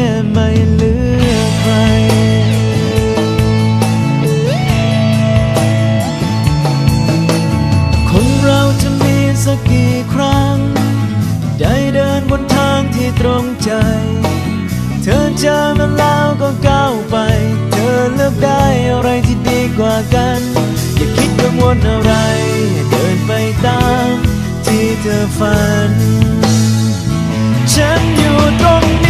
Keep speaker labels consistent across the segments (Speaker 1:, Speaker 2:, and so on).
Speaker 1: ค่ไม่เหลือใคร คนเราจะมีสักกี่ครั้ง ได้เดินบนทางที่ตรงใจ เธอเจอมันแล้วก็ก้าวไป เธอเลือกได้อะไรที่ดีกว่ากัน อย่าคิดกังวลอะไร เดินไปตามที่เธอฝัน ฉันอยู่ตรงนี้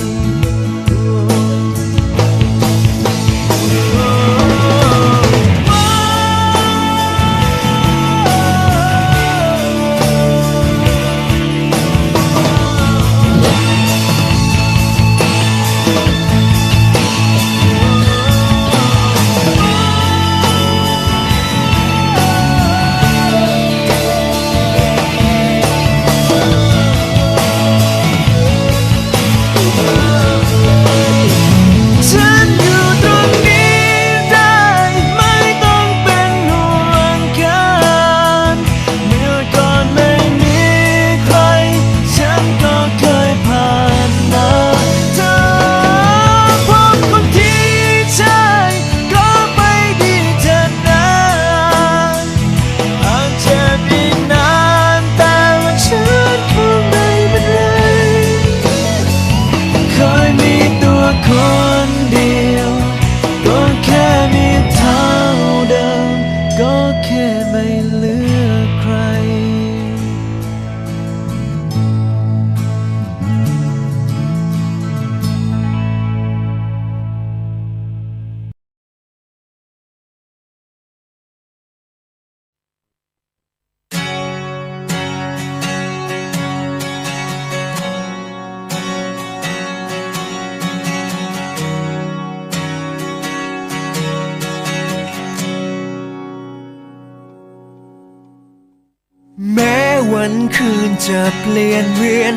Speaker 1: วันคืนจะเปลี่
Speaker 2: ยนเวียน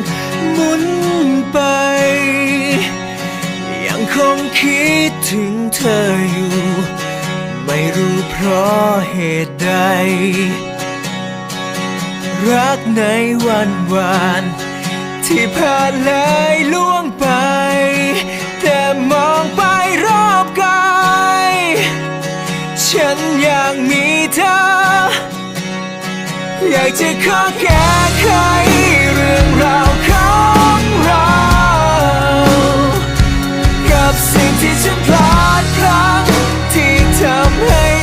Speaker 2: หมุนไป ยังคงคิดถึงเธออยู่ ไม่รู้เพราะเหตุใด รักในวันวานที่ผ่านเลยล่วงไป แต่มองไปรอบกาย ฉันอยังมีเธอ
Speaker 3: อยากจะขอแก้ไขเรื่องราวของเรา กับสิ่งที่ฉันพลาดครั้งที่ทำ
Speaker 1: ให้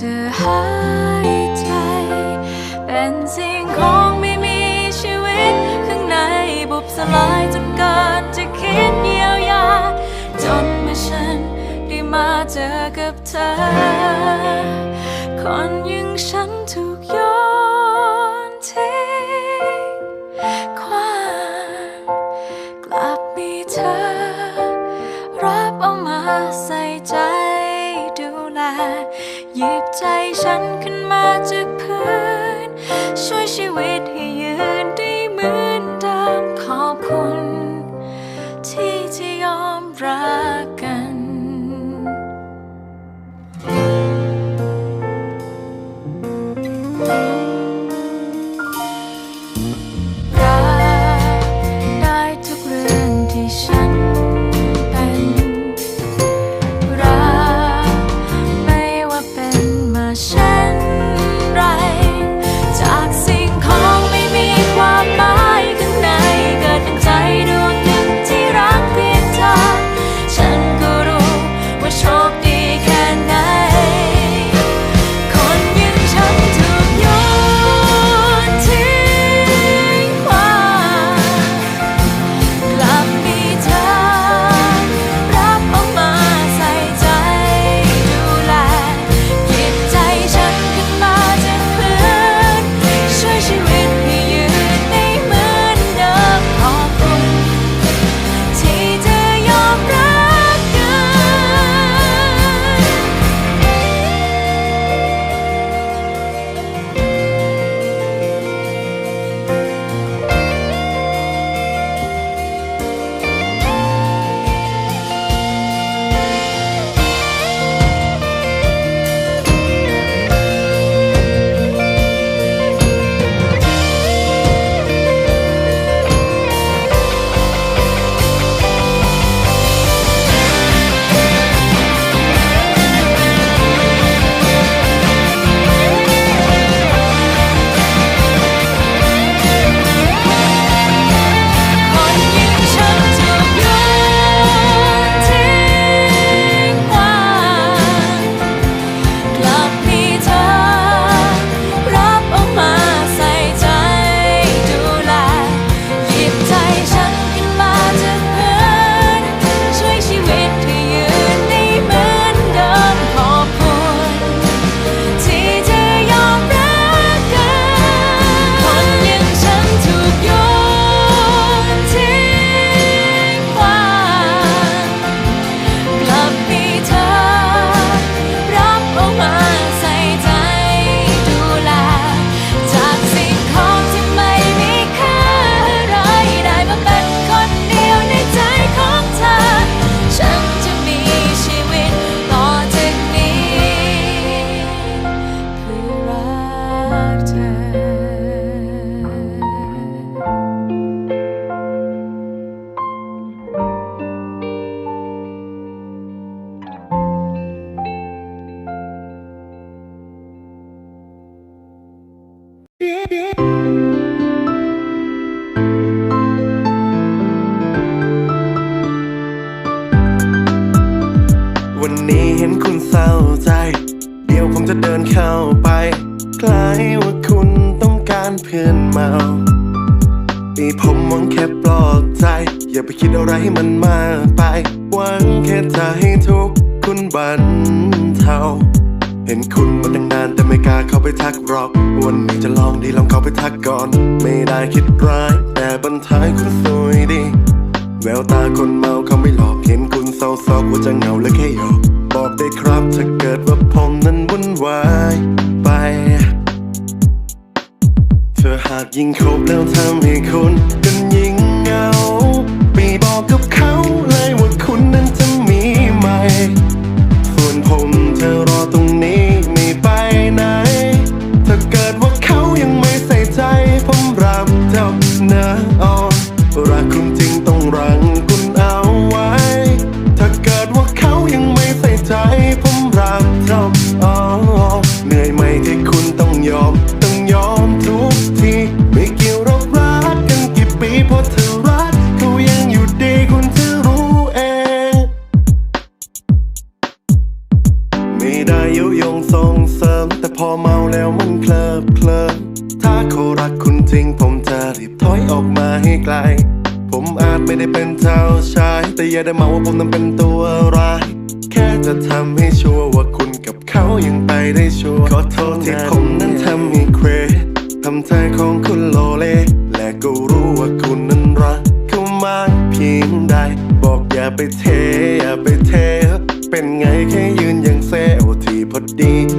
Speaker 1: จะหายใจ เป็นสิ่งของไม่มีชีวิต ข้างในบุบสลายจนเกินจะคิดเยียวยา จนเมื่อฉันได้มาเจอกับเธอ คนยังฉัน หยิบใจฉัน ให้มันมากไปหวังแค่
Speaker 4: จะให้ทุกคุณบันเทาเห็นคุณมาตั้งนานแต่ไม่กล้าเข้าไปทักหรอก วันนี้จะลองดีลองเข้าไปทักก่อน ไม่ได้คิดร้าย แต่บนท้ายคุณสวยดี แววตาคนเมาเขาไม่หลอกเห็นคุณเศร้าซอกว่าจะเหงาและแค่หยอกบอกได้ครับถ้าเกิดว่าผมนั้นวุ่นวายไป เธอหากยิ่งคบแล้วทำให้คุณกันยิ่งเหงา บอกกับเขา ยุยงส่งเสริม แต่พอเมาแล้วมันเคลิบเคลิ้มถ้าเขารักคุณจริง ผมจะรีบถอยออกมาให้ไกล ผมอาจไม่ได้เป็นเจ้าชาย แต่อย่าได้มาว่าผมนั้นเป็นตัวร้าย แค่จะทำให้ชัวร์ว่าคุณกับเขายังไปได้ชัวร์ขอโทษที่ผมนั้นทำให้เครทำใจของคุณโลเล และก็รู้ว่าคุณนั้นรักเขามากเพียงใด บอกอย่าไปเทอย่าไปเท ที่